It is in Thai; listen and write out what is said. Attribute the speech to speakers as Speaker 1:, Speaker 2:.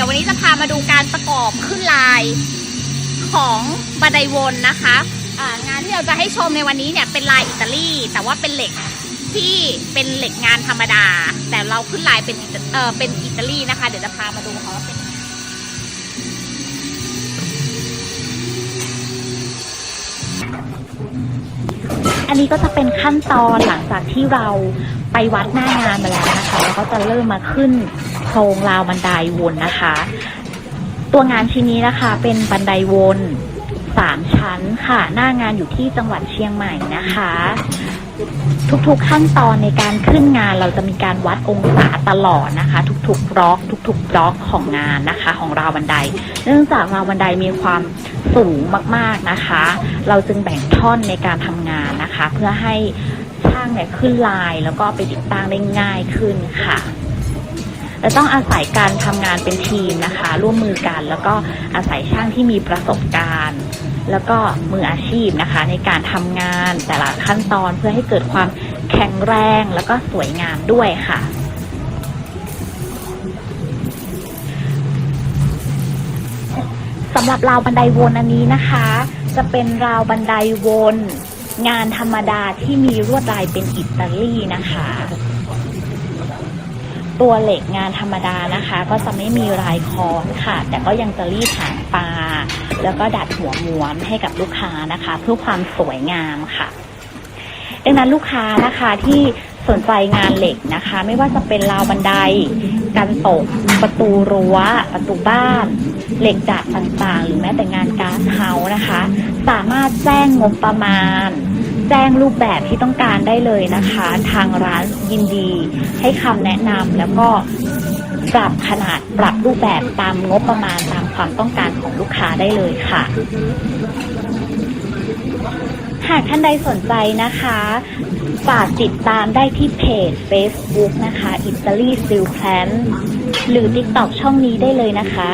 Speaker 1: ดี๋ยววันนี้จะพามาดูการประกอบขึ้นลายของบันไดวนนะคะอ่างานที่เราจะให้ชมในวันนี้เนี่ยเป็นลายอิตาลีแต่ว่าเป็นเหล็กที่เป็นเหล็กงานธรรมดา แต่เราขึ้นลายเป็นเออเป็นอิตาลีนะคะ เดี๋ยวจะพามาดูค่ะว่าเป็น
Speaker 2: อันนี้ก็จะเป็นขั้นตอนหลังจากที่เราไปวัดหน้างานมาแล้วนะคะแล้วก็จะเริ่มมาขึ้น โครงราวบันไดวนนะคะ ตัวงานชิ้นนี้นะคะเป็นบันไดวนสามชั้นค่ะ หน้างานอยู่ที่จังหวัดเชียงใหม่นะคะ ทุกๆขั้นตอนในการขึ้นงานเราจะมีการวัดองศาตลอดนะคะ ทุกๆบล็อกทุกๆบล็อกของงานนะคะ ของราวบันได เนื่องจากราวบันไดมีความสูงมากๆนะคะ เราจึงแบ่งท่อนในการทำงานนะคะ เพื่อให้ช่างเนี่ยขึ้นลายแล้วก็ไปติดตั้งได้ง่ายขึ้นค่ะ และต้องอาศัยการทำงานเป็นทีมนะคะ ร่วมมือกัน แล้วก็อาศัยช่างที่มีประสบการณ์ แล้วก็มืออาชีพนะคะ ในการทำงานแต่ละขั้นตอนเพื่อให้เกิดความแข็งแรงแล้วก็สวยงามด้วยค่ะสำหรับราวบันไดวนอันนี้นะคะ จะเป็นราวบันไดวน งานธรรมดาที่มีลวดลายเป็นอิตาลีนะคะ ตัวเหล็กงานธรรมดานะคะ ก็จะไม่มีลายคอนค่ะ แต่ก็ยังจะรีดหางปลา แล้วก็ดัดหัวม้วนให้กับลูกค้านะคะ เพื่อความสวยงามค่ะดังนั้นลูกค้านะคะที่สนใจงานเหล็กนะคะ ไม่ว่าจะเป็นราวบันไดกันตก ประตูรั้ว ประตูบ้าน เหล็กดัดต่างๆ หรือแม้แต่งานกาซเฮาส์นะคะ สามารถแจ้งงบประมาณ แจ้งรูปแบบที่ต้องการได้เลยนะคะ ทางร้านยินดีให้คำแนะนำแล้วก็ปรับขนาดปรับรูปแบบตามงบประมาณตามความต้องการของลูกค้าได้เลยค่ะ หากท่านใดสนใจนะคะฝากติดตามได้ที่เพจ Facebook นะคะ Italy Steel Plant หรือ TikTok ช่องนี้ได้เลยนะคะ